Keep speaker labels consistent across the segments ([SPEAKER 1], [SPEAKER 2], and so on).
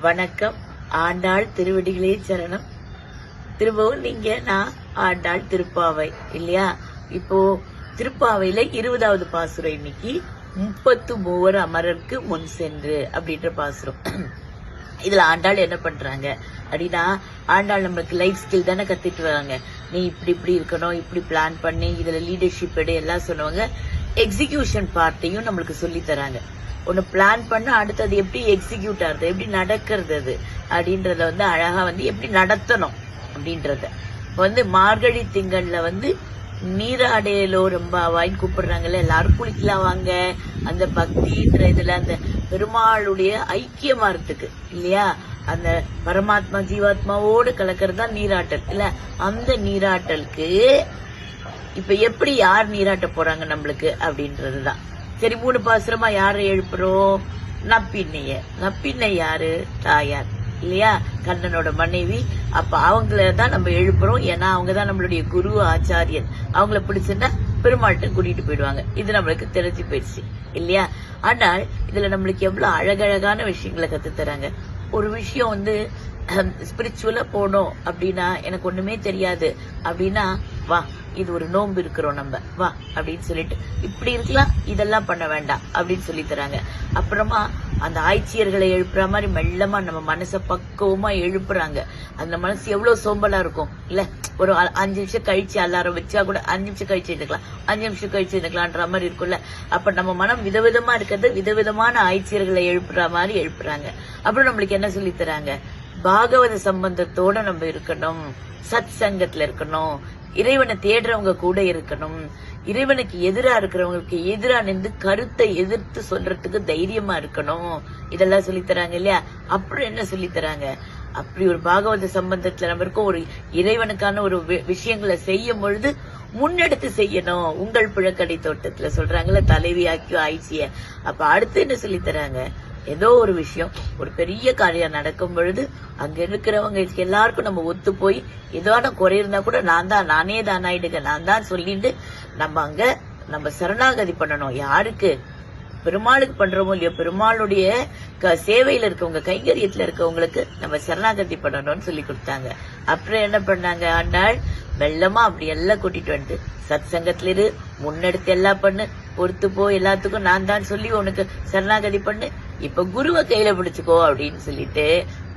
[SPEAKER 1] வணக்கம். ஆண்டாள் திருவடிகளே சரணம். திரும்பவும் நீங்க நான் ஆண்டாள் திருப்பாவை இல்லையா? இப்போ திருப்பாவையில இருபதாவது பாசுரம் இன்னைக்கு. முப்பத்து மூவர் அமரருக்கு முன் சென்று அப்படின்ற பாசுரம். இதுல ஆண்டாள் என்ன பண்றாங்க? அப்படின்னா ஆண்டாள் நம்மளுக்கு லைஃப் ஸ்கில் தானே கத்துட்டு வராங்க. நீ இப்படி இப்படி இருக்கணும் இப்படி பிளான் பண்ணி இதுல லீடர்ஷிப் எடு எல்லாம் சொல்லுவாங்க. எக்ஸிகியூஷன் பார்ட்டையும் நம்மளுக்கு சொல்லி தராங்க. ஒன்று பிளான் பண்ண அடுத்தது எப்படி எக்ஸிக்யூட் ஆகுது எப்படி நடக்கிறது அது? அப்படின்றத வந்து அழகாக வந்து எப்படி நடத்தணும் அப்படின்றத. வந்து மார்கழி திங்கள்ல வந்து நீராடையிலோ ரொம்ப வாங்கி கூப்பிடுறாங்கல்ல எல்லாரும் குளிக்கலாம் வாங்க. அந்த பக்தின்ற இதுல அந்த பெருமாளுடைய ஐக்கியமாறதுக்கு இல்லையா? அந்த பரமாத்மா ஜீவாத்மாவோடு கலக்கிறது தான் நீராட்டல் இல்ல? அந்த நீராட்டலுக்கு இப்ப எப்படி யார் நீராட்ட போறாங்க நம்மளுக்கு அப்படின்றதுதான். சரி மூணு பாசுரமா யாரை எழுப்புறோம்? நப்பின்னைய. நப்பின்னை யாரு? தாயார். இல்லையா? கண்ணனோட மனைவி. அப்ப அவங்கள தான் நம்ம எழுப்புறோம். ஏன்னா அவங்க தான் நம்மளுடைய குரு ஆச்சாரியன். அவங்கள பிடிச்சிருந்தா பெருமாள்கிட்ட கூட்டிட்டு போயிடுவாங்க. இது நம்மளுக்கு தெரிஞ்சு போயிடுச்சு. இல்லையா? ஆனால் இதுல நம்மளுக்கு எவ்வளவு அழகழகான விஷயங்களை கத்து தராங்க ஒரு விஷயம் வந்து ஸ்பிரிச்சுவலா போனோம் அப்படின்னா எனக்கு ஒண்ணுமே தெரியாது. அப்படின்னா வா இது ஒரு நோன்பு இருக்கிறோம் நம்ம. வா அப்படின்னு சொல்லிட்டு இப்படி இருக்கலாம் இதெல்லாம் பண்ண வேண்டாம் அப்படின்னு சொல்லி தராங்க. அப்புறமா அந்த ஆய்ச்சியர்களை எழுப்புற மாதிரி மெல்லமா நம்ம மனசை பக்குவமா எழுப்புறாங்க. அந்த மனசு எவ்வளவு சோம்பலா இருக்கும். இல்ல ஒரு அஞ்சு நிமிஷம் கழிச்சு அலாரம் வச்சா கூட அஞ்சு நிமிஷம் கழிச்சு எடுக்கலாம் அஞ்சு நிமிஷம் கழிச்சு இருக்கலாம்ன்ற மாதிரி இருக்கும்ல. அப்ப நம்ம மனம் விதவிதமா இருக்கிறது விதவிதமான ஆய்ச்சியர்களை எழுப்புற மாதிரி எழுப்புறாங்க. அப்புறம் நம்மளுக்கு என்ன சொல்லி தராங்க? பாகவத சம்பந்தத்தோட நம்ம இருக்கணும். சத் சங்கத்துல இருக்கணும். இறைவனை தேடுறவங்க கூட இருக்கணும். இறைவனுக்கு எதிரா இருக்கிறவங்களுக்கு எதிரா நின்று கருத்தை எதிர்த்து சொல்றதுக்கு தைரியமா இருக்கணும். இதெல்லாம் சொல்லி தராங்க இல்லையா? அப்புறம் என்ன சொல்லி தராங்க அப்படி ஒரு பாகவத சம்பந்தத்துல நம்ம இருக்கோம். ஒரு இறைவனுக்கான ஒரு வி- விஷயங்களை செய்யும் பொழுது முன்னெடுத்து செய்யணும். உங்கள் புழக்கடை தோட்டத்துல சொல்றாங்கல்ல தலைவியாக்கியோ ஆயிடுச்சிய அப்ப அடுத்து என்ன சொல்லி தராங்க ஏதோ ஒரு விஷயம் ஒரு பெரிய காரியம் நடக்கும் பொழுது அங்க இருக்கிறவங்க எல்லாருக்கும் நம்ம ஒத்து போய் ஏதோட குறை இருந்தா கூட நான் தான் நானே தான் ஆயிடுங்க நான் தான் சொல்லிட்டு நம்ம அங்க நம்ம சரணாகதி பண்ணணும். யாருக்கு? பெருமாளுக்கு பண்றோமோ இல்லையோ பெருமாளுடைய க- சேவையில இருக்கவங்க கைங்கரியத்துல இருக்கவங்களுக்கு நம்ம சரணாகதி பண்ணணும்னு சொல்லி கொடுத்தாங்க. அப்புறம் என்ன பண்ணாங்க? ஆண்டாள் மெல்லமா அப்படி எல்லாம் கூட்டிட்டு வந்து சத் சங்கத்துல இரு முன்னெடுத்து எல்லாம் பண்ணு பொறுத்து போ எல்லாத்துக்கும் நான் தான் சொல்லி உனக்கு சரணாகதி பண்ணு இப்ப குருவை கையில பிடிச்சுக்கோ அப்படின்னு சொல்லிட்டு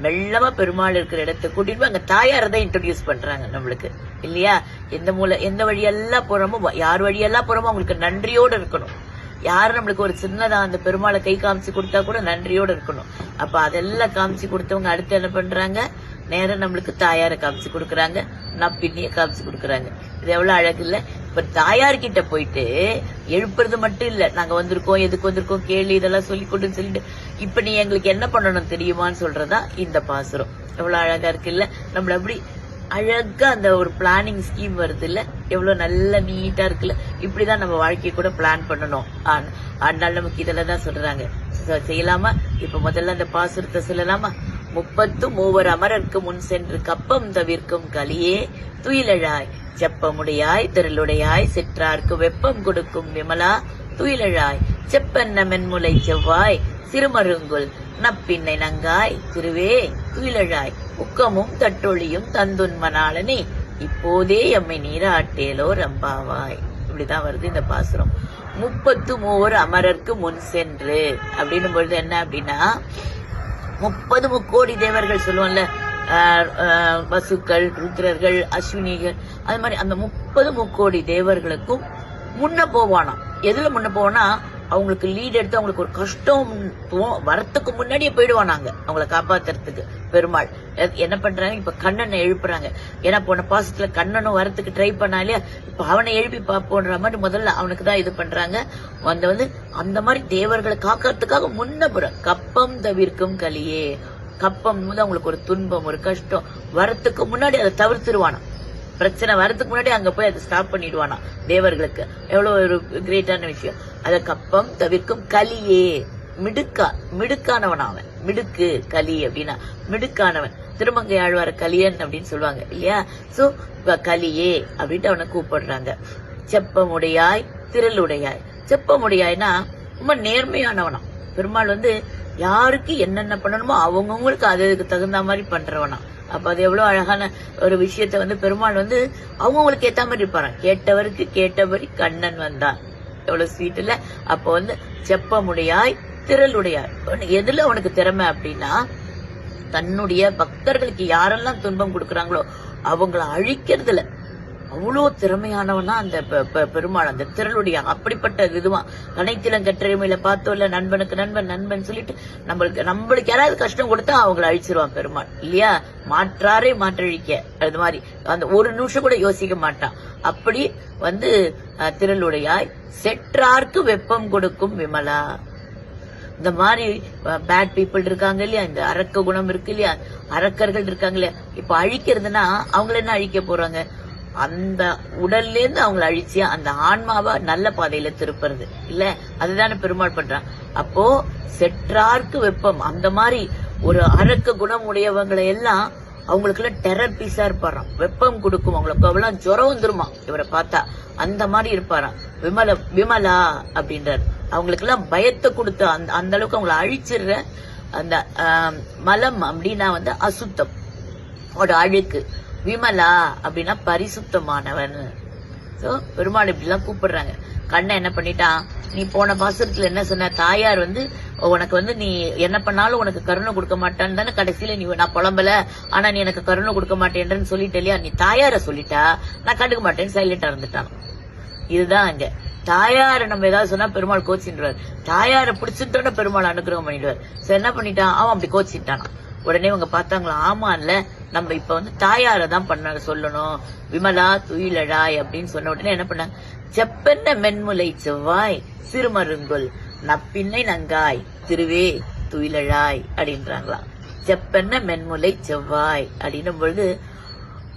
[SPEAKER 1] மெல்லமா பெருமாள் இருக்கிற இடத்த கூட்டிட்டு அங்க தாயாரை தான் இன்ட்ரடியூஸ் பண்றாங்க நம்மளுக்கு. இல்லையா? எந்த மூல எந்த வழியெல்லாம் போறோமோ யார் வழியெல்லாம் போறோமோ அவங்களுக்கு நன்றியோடு இருக்கணும். யார் நம்மளுக்கு ஒரு சின்னதா அந்த பெருமாளை கை காமிச்சு கொடுத்தா கூட நன்றியோடு இருக்கணும். அப்ப அதெல்லாம் காமிச்சு கொடுத்தவங்க அடுத்து என்ன பண்றாங்க? நேரம் நம்மளுக்கு தாயாரை காமிச்சு கொடுக்கறாங்க நப்பின்னிய காமிச்சு கொடுக்கறாங்க. இது எவ்வளவு அழகு இல்லை? இப்ப தாயார்கிட்ட போயிட்டு எழுப்புறது மட்டும் இல்ல. நாங்க வந்திருக்கோம் எதுக்கு வந்திருக்கோம் கேள்வி இதெல்லாம் சொல்லி கொடுன்னு சொல்லிட்டு. இப்ப நீ எங்களுக்கு என்ன பண்ணணும் தெரியுமான்னு சொல்றதா இந்த பாசுரம். எவ்வளவு அழகா இருக்கு இல்ல நம்மள அப்படி அழகா அந்த ஒரு பிளானிங் ஸ்கீம் வருது இல்ல எவ்வளவு நல்ல நீட்டா இருக்குல்ல? இப்படிதான் நம்ம வாழ்க்கையை கூட பிளான் பண்ணணும். அதனால நமக்கு இதெல்லாம் தான் சொல்றாங்க. செய்யலாமா? இப்ப முதல்ல அந்த பாசுரத்தை சொல்லலாமா? முப்பத்து மூவர் அமரர்க்கு முன் சென்று கப்பம் தவிர்க்கும் கலியே துயிலழாய் செப்பமுடையாய் திரளுடையாய் சிற்றார்க்கு வெப்பம் கொடுக்கும் விமலா துயிலழாய் செப்பென்ன மென்முலை செவ்வாய் சிறுமருங்குல் நப்பின்னை நங்காய் திருவே துயிலழாய் உக்கமும் தட்டொழியும் தந்துன்மனாளனே இப்போதே எம்மை நீராட்டேலோ ரம்பாவாய் இப்படிதான் வருது இந்த பாசுரம். முப்பத்து மூவர் அமரர்க்கு முன் சென்று அப்படின்னும் பொழுது என்ன அப்படின்னா முப்பது முக்கோடி தேவர்கள் சொல்லுவோம்ல வசுக்கள் ருத்ரர்கள் அஸ்வினிகள் அது மாதிரி அந்த முப்பது முக்கோடி தேவர்களுக்கும் முன்ன போவானாம். எதுல முன்ன போவானா அவங்களுக்கு லீட் எடுத்து அவங்களுக்கு ஒரு கஷ்டம் வரத்துக்கு முன்னாடியே போயிடுவானாங்க அவங்கள காப்பாத்துறதுக்கு. பெருமாள். என்ன பண்றாங்க? இப்ப கண்ணனை எழுப்புறாங்க. ஏன்னா போன பாசத்துல கண்ணனும் வரத்துக்கு ட்ரை பண்ணாலே இப்ப அவனை எழுப்பி பாப்போன்ற மாதிரி முதல்ல அவனுக்கு தான் இது பண்றாங்க. அந்த வந்து அந்த மாதிரி தேவர்களை காக்கறதுக்காக முன்னபுறம் கப்பம் தவிர்க்கும் கலியே. கப்பம் வந்து அவங்களுக்கு ஒரு துன்பம் ஒரு கஷ்டம். வரத்துக்கு முன்னாடி அதை தவிர்த்துருவானாம். பிரச்சனை வரதுக்கு முன்னாடி அங்க போய் அதை ஸ்டாப் பண்ணிடுவானா தேவர்களுக்கு. எவ்வளவு ஒரு கிரேட்டான விஷயம். அத கப்பம் தவிர்க்கும் கலியே. மிடுக்கா மிடுக்கானவன் அவன். மிடுக்கு கலி அப்படின்னா மிடுக்கானவன். திருமங்கை ஆழ்வார கலியன் அப்படின்னு சொல்லுவாங்க இல்லையா? சோ கலியே அப்படின்ட்டு அவனை கூப்பிடுறாங்க. செப்பமுடையாய் திரளுடையாய். செப்பமுடையாய்னா ரொம்ப நேர்மையானவனா. பெருமாள் வந்து யாருக்கு என்னென்ன பண்ணணுமோ அவங்கவுங்களுக்கு அதுக்கு தகுந்த மாதிரி பண்றவனா. அப்ப அது எவ்வளவு அழகான ஒரு விஷயத்த வந்து பெருமாள் வந்து அவங்கவுங்களுக்கு ஏத்த மாதிரி இருப்பாராம் கேட்டவருக்கு கேட்டபடி கண்ணன் வந்தான். எவ்வளவு ஸ்வீட் இல்ல அப்ப வந்து செப்பமுடையாய் திரளுடையார் எதுல அவனுக்கு திறமை அப்படின்னா தன்னுடைய பக்தர்களுக்கு யாரெல்லாம் துன்பம் கொடுக்கறாங்களோ அவங்கள அழிக்கிறதுல. அவ்வளோ திறமையானவனா அந்த பெ- பெருமாள் அந்த திரளுடைய அப்படிப்பட்ட இதுவான் கனைத்திலம் பார்த்தோம் பார்த்தோம்ல நண்பனுக்கு நண்பன் நண்பன் சொல்லிட்டு நம்மளுக்கு நம்மளுக்கு யாராவது கஷ்டம் கொடுத்தா அவங்கள அழிச்சிருவான் பெருமாள். இல்லையா? மாற்றாரே மாற்றழிக்க. அது மாதிரி அந்த ஒரு நிமிஷம் கூட யோசிக்க மாட்டான். அப்படி வந்து திரளுடையாய் செற்றார்க்கு வெப்பம் கொடுக்கும் விமலா. இந்த மாதிரி பேட் பீப்புள் இருக்காங்க இல்லையா? இந்த அரக்க குணம் இருக்கு இல்லையா? அரக்கர்கள் இருக்காங்க இல்லையா? இப்ப அழிக்கிறதுனா அவங்கள என்ன அழிக்க போறாங்க? அந்த உடல்ல இருந்து அவங்கள அழிச்சு அந்த ஆன்மாவை நல்ல பாதையில திருப்புறது. இல்ல? அதுதானே பெருமாள் பண்றான். அப்போ செற்றார்க்கு வெப்பம். அந்த மாதிரி ஒரு அரக்க குணம் உடையவங்களை எல்லாம் அவங்களுக்கு எல்லாம் டெரர் பீஸா இருப்பாராம். வெப்பம் கொடுக்கும் அவங்களுக்கு அவ்வளவு ஜுரம் வந்துருமா இவரை பார்த்தா. அந்த மாதிரி இருப்பாராம். விமல விமலா அப்படின்றாரு. அவங்களுக்கெல்லாம் பயத்தை கொடுத்து அந்த அந்த அளவுக்கு அவங்கள அழிச்சிடுற அந்த மலம் அப்படின்னா வந்து அசுத்தம். ஒரு அழுக்கு. விமலா அப்படின்னா பரிசுத்தமானவன். ஸோ பெருமாள் இப்படிலாம் கூப்பிடுறாங்க. கண்ணன் என்ன பண்ணிட்டான் நீ போன பாசுரத்துல என்ன சொன்ன? தாயார் வந்து உனக்கு வந்து நீ என்ன பண்ணாலும் உனக்கு கருணை கொடுக்க மாட்டான்னு தானே கடைசியில நீ நான் புலம்பல. ஆனா நீ எனக்கு கருணை கொடுக்க மாட்டேன்றன்னு சொல்லிட்ட இல்லையா? நீ தாயார சொல்லிட்டா நான் கண்டுக்க மாட்டேன்னு சைலண்டா இருந்துட்டான். இதுதான் அங்க. தாயார நம்ம ஏதாவது சொன்னா பெருமாள் கோச்சின்றார். தாயார பிடிச்சிட்டோட பெருமாள் அனுகிரகம் பண்ணிடுவார். சோ என்ன பண்ணிட்டான்? அவன் அப்படி கோச்சிட்டானா? உடனே இவங்க பார்த்தாங்களா ஆமா இல்ல நம்ம இப்ப வந்து தாயார தான் பண்ண சொல்லணும். விமலா துயிலழாய் அப்படின்னு சொன்ன உடனே என்ன பண்ணாங்க? செப்பென்ன மென்முலை செவ்வாய் சிறுமருங்குல் நப்பின்னை நங்காய் திருவே துயிலழாய் அப்படின்றாங்களாம் செப்பென்ன மென்முலை செவ்வாய் அப்படின்னும் பொழுது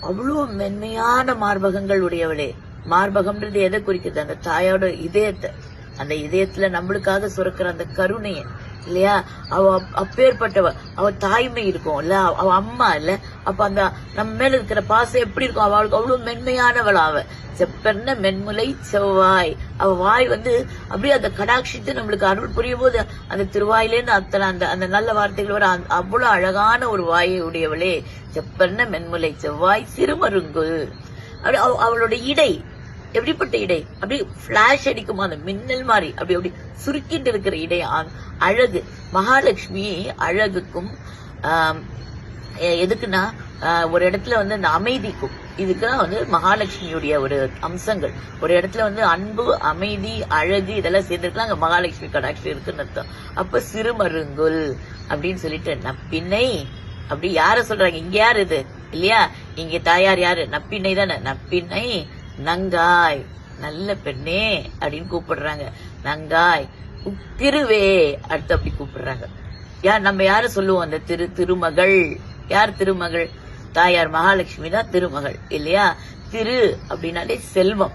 [SPEAKER 1] அவ்வளவு மென்மையான மார்பகங்கள் உடையவளே. மார்பகம்ன்றது எதை குறிக்குது அந்த தாயோட இதயத்தை அந்த இதயத்துல நம்மளுக்காக சுரக்கிற அந்த கருணைய இல்லையா? அவ அப்பேற்பட்டவ அவ தாய்மை இருக்கும் இல்ல? அவ அம்மா இல்ல? அப்ப அந்த நம்ம மேல இருக்கிற பாசம் எப்படி இருக்கும்? அவளுக்கு அவ்வளவு மென்மையானவள் அவ. செப்பென்ன மென்முலை செவ்வாய். அவ வாய் வந்து அப்படியே அந்த கடாட்சித்து நம்மளுக்கு அருள் புரியும் போது அந்த திருவாயிலேருந்து அத்தனை அந்த அந்த நல்ல வார்த்தைகள் வர அவ்வளவு அழகான ஒரு வாயை உடையவளே. செப்பென்ன மென்முலை செவ்வாய் சிறுமருங்கு. அப்படி அவளோட இடை. எப்படிப்பட்ட இடை? அப்படி பிளாஷ் அடிக்குமா? அந்த மின்னல் மாதிரி. அப்படி அப்படி சுருக்கிட்டு இருக்கிற இடை அழகு. மகாலட்சுமி அழகுக்கும் எதுக்குன்னா ஒரு இடத்துல வந்து அந்த அமைதிக்கும். இதுக்கெல்லாம் வந்து மகாலட்சுமியுடைய ஒரு அம்சங்கள். ஒரு இடத்துல வந்து அன்பு அமைதி அழகு இதெல்லாம் சேர்ந்துருக்கலாம். அங்க மகாலட்சுமி கடாட்சி இருக்குன்னு அர்த்தம். அப்ப சிறுமருங்குல் அப்படின்னு சொல்லிட்டு நப்பின்னை அப்படி யார சொல்றாங்க? இங்க யார் இது? இல்லையா? இங்க தாயார் யாரு? நப்பின்னை தானே. நப்பின்னை நங்காய் நல்ல பெண்ணே அப்படின்னு கூப்பிடுறாங்க. நங்காய் திருவே அடுத்து அப்படி கூப்பிடுறாங்க. யார் நம்ம யார சொல்லுவோம் அந்த திரு திருமகள்? யார் திருமகள்? தாயார் மகாலட்சுமி தான் திருமகள் இல்லையா? திரு அப்படின்னாலே செல்வம்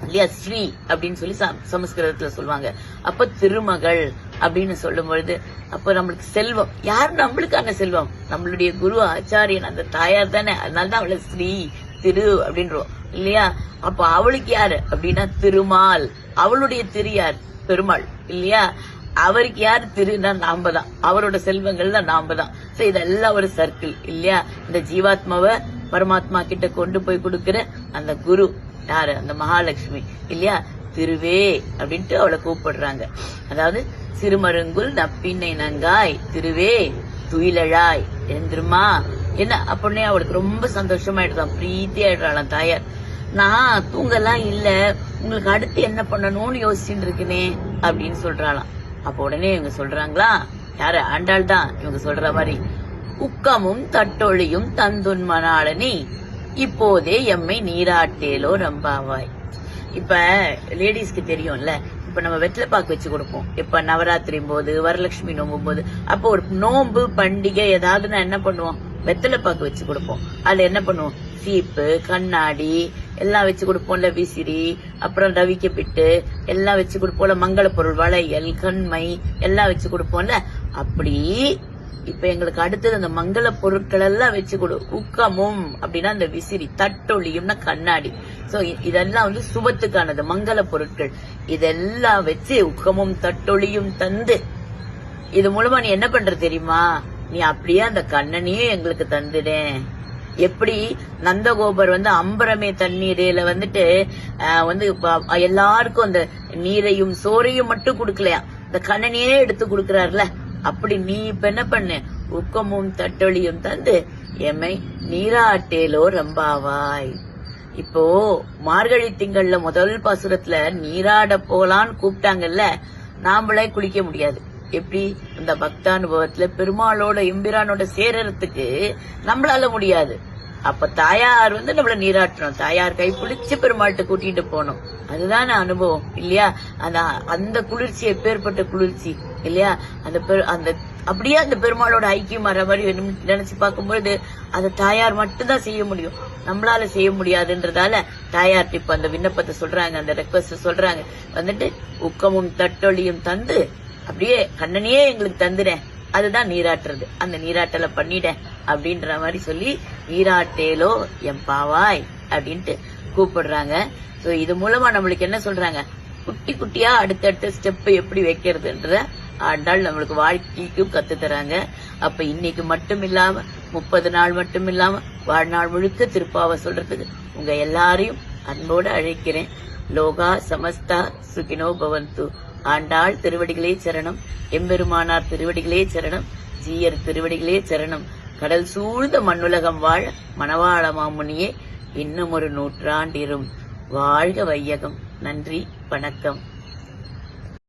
[SPEAKER 1] இல்லையா? ஸ்ரீ அப்படின்னு சொல்லி சம்- சமஸ்கிருதத்துல சொல்லுவாங்க. அப்ப திருமகள் அப்படின்னு சொல்லும் பொழுது அப்ப நம்மளுக்கு செல்வம். யார் நம்மளுக்கான செல்வம்? நம்மளுடைய குரு ஆச்சாரியன் அந்த தாயார் தானே. அதனால தான் அவளை ஸ்ரீ திரு அப்படின்றோம் இல்லையா? அப்ப அவளுக்கு யாரு? அப்படின்னா திருமால். அவளுடைய திரு யார்? பெருமாள். இல்லையா? அவருக்கு யார் திருன்னா நாம தான் அவரோட செல்வங்கள் தான் நாம தான் சோ இதெல்லாம் ஒரு சர்க்கிள் இல்லையா? இந்த ஜீவாத்மாவை பரமாத்மா கிட்ட கொண்டு போய் கொடுக்கிற அந்த குரு யாரு? அந்த மகாலட்சுமி. இல்லையா? திருவே அப்படின்ட்டு அவளை கூப்பிடுறாங்க. அதாவது சிறுமருங்குல் நப்பின்னை நங்காய். திருவே துயிலழாய். எந்திருமா என்ன அப்படின்னே அவளுக்கு ரொம்ப சந்தோஷமாயிடுதான் பிரீத்தி ஆயிடுறாளாம் தாயார். நான் தூங்கலாம் இல்ல உங்களுக்கு அடுத்து என்ன பண்ணணும்னு யோசிச்சுட்டு இருக்கனே அப்படின்னு சொல்றாளாம். அப்ப உடனே இவங்க சொல்றாங்களா யாரு ஆண்டாள் தான் இவங்க சொல்ற மாதிரி. உக்கமும் தட்டொழியும் தந்துன்மனாளனி இப்போதே எம்மை நீராட்டேலோ ரம்பாவாய். இப்ப லேடிஸ்க்கு தெரியும்ல இப்ப நம்ம வெற்றில பாக்கு வச்சு கொடுப்போம். இப்ப நவராத்திரி போது வரலட்சுமி நோம்பும் போது அப்போ ஒரு நோம்பு பண்டிகை ஏதாவது நான் என்ன பண்ணுவோம்? வெத்தலை பாக்கு வச்சு கொடுப்போம். அதுல என்ன பண்ணுவோம்? சீப்பு கண்ணாடி எல்லாம் வச்சு கொடுப்போம்ல விசிறி அப்புறம் ரவிக்க பிட்டு எல்லாம் வச்சு கொடுப்போம்ல மங்கள பொருள் வளையல் கண்மை எல்லாம் வச்சு கொடுப்போம்ல. அப்படி இப்ப எங்களுக்கு அடுத்தது அந்த மங்கள பொருட்கள் எல்லாம் வச்சு கொடு உக்கமும் அப்படின்னா அந்த விசிறி தட்டொழியும்னா கண்ணாடி. சோ இதெல்லாம் வந்து சுபத்துக்கானது மங்கள பொருட்கள். இதெல்லாம் வச்சு உக்கமும் தட்டொழியும் தந்து இது மூலமா நீ என்ன பண்ற தெரியுமா? நீ அப்படியே அந்த கண்ணனையும் எங்களுக்கு தந்துடேன் எப்படி? நந்தகோபர் வந்து அம்பரமே தண்ணீரில வந்துட்டு வந்து எல்லாருக்கும் அந்த நீரையும் சோறையும் மட்டும் கொடுக்கலையா? இந்த கண்ணனையே எடுத்து கொடுக்கறாருல. அப்படி நீ இப்ப என்ன பண்ணு? உக்கமும் தட்டொழியும் தந்து எம்மை நீராட்டேலோ ரம்பாவாய். இப்போ மார்கழி திங்கள்ல முதல் பாசுரத்துல நீராட போலான்னு கூப்பிட்டாங்கல்ல நாமளே குளிக்க முடியாது. எப்படி இந்த பக்தானுபவத்துல பெருமாளோட எம்பிரானோட சேரறதுக்கு நம்மளால முடியாது. அப்ப தாயார் வந்து நம்மள நீராட்டணும். தாயார் கை பிடிச்சு பெருமாள்கிட்ட கூட்டிட்டு போகணும். அதுதானே அனுபவம் இல்லையா? அந்த அந்த குளிர்ச்சி எப்பேற்பட்ட குளிர்ச்சி இல்லையா? அந்த பெரு- அந்த அப்படியே அந்த பெருமாளோட ஐக்கியம் வர மாதிரி நினைச்சு பார்க்கும்பொழுது அந்த தாயார் மட்டும்தான் செய்ய முடியும். நம்மளால செய்ய முடியாதுன்றதால தாயார் இப்ப அந்த விண்ணப்பத்தை சொல்றாங்க அந்த ரெக்வஸ்ட் சொல்றாங்க. வந்துட்டு உக்கமும் தட்டொழியும் தந்து அப்படியே கண்ணனையே எங்களுக்கு தந்துறேன் அதுதான் நீராட்டுறது. அந்த நீராட்டலை பண்ணிட. அப்படின்ற மாதிரி சொல்லி நீராட்டேலோ என் பாவாய். அப்படின்ட்டு கூப்பிடுறாங்க. சோ இது மூலமா நம்மளுக்கு என்ன சொல்றாங்க? குட்டி குட்டியா அடுத்தடுத்த ஸ்டெப் எப்படி வைக்கிறதுன்றத ஆண்டாள் நம்மளுக்கு வாழ்க்கைக்கும் கத்து தராங்க. அப்ப இன்னைக்கு மட்டும் இல்லாம முப்பது நாள் மட்டும் இல்லாம வாழ்நாள் முழுக்க திருப்பாவை சொல்றதுக்கு உங்க எல்லாரையும் அன்போடு அழைக்கிறேன். லோகா சமஸ்தா சுகினோ பவந்து. ஆண்டாள் திருவடிகளே சரணம். எம்பெருமானார் திருவடிகளே சரணம். ஜீயர் திருவடிகளே சரணம். கடல் சூழ்ந்த மண்ணுலகம் வாழ மணவாள மாமுனியே இன்னும் ஒரு நூற்றாண்டிரும் வாழ்க வையகம். நன்றி வணக்கம்.